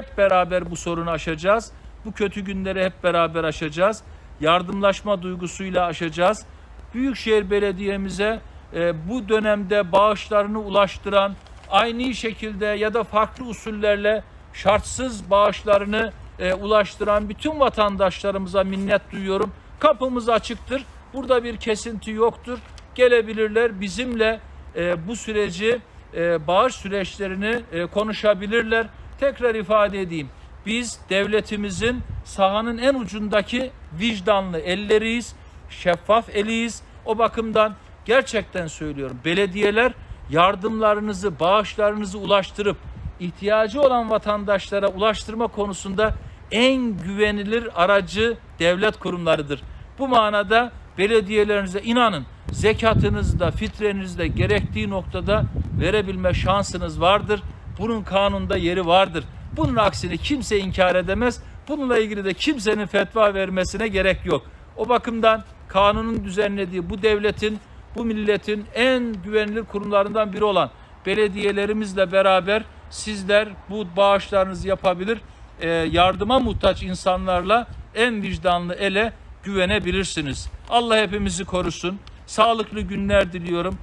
Hep beraber bu sorunu aşacağız. Bu kötü günleri hep beraber aşacağız. Yardımlaşma duygusuyla aşacağız. Büyükşehir Belediye'mize e, bu dönemde bağışlarını ulaştıran, aynı şekilde ya da farklı usullerle şartsız bağışlarını e, ulaştıran bütün vatandaşlarımıza minnet duyuyorum. Kapımız açıktır. Burada bir kesinti yoktur. Gelebilirler bizimle e, bu süreci e, bağış süreçlerini e, konuşabilirler. Tekrar ifade edeyim. Biz devletimizin sahanın en ucundaki vicdanlı elleriyiz, şeffaf eliyiz. O bakımdan gerçekten söylüyorum. Belediyeler yardımlarınızı, bağışlarınızı ulaştırıp ihtiyacı olan vatandaşlara ulaştırma konusunda en güvenilir aracı devlet kurumlarıdır. Bu manada belediyelerinize inanın zekatınızda, fitrenizde gerektiği noktada verebilme şansınız vardır. Bunun kanunda yeri vardır. Bunun aksini kimse inkar edemez. Bununla ilgili de kimsenin fetva vermesine gerek yok. O bakımdan kanunun düzenlediği bu devletin, bu milletin en güvenilir kurumlarından biri olan belediyelerimizle beraber sizler bu bağışlarınızı yapabilir, e, yardıma muhtaç insanlarla en vicdanlı ele güvenebilirsiniz. Allah hepimizi korusun. Sağlıklı günler diliyorum.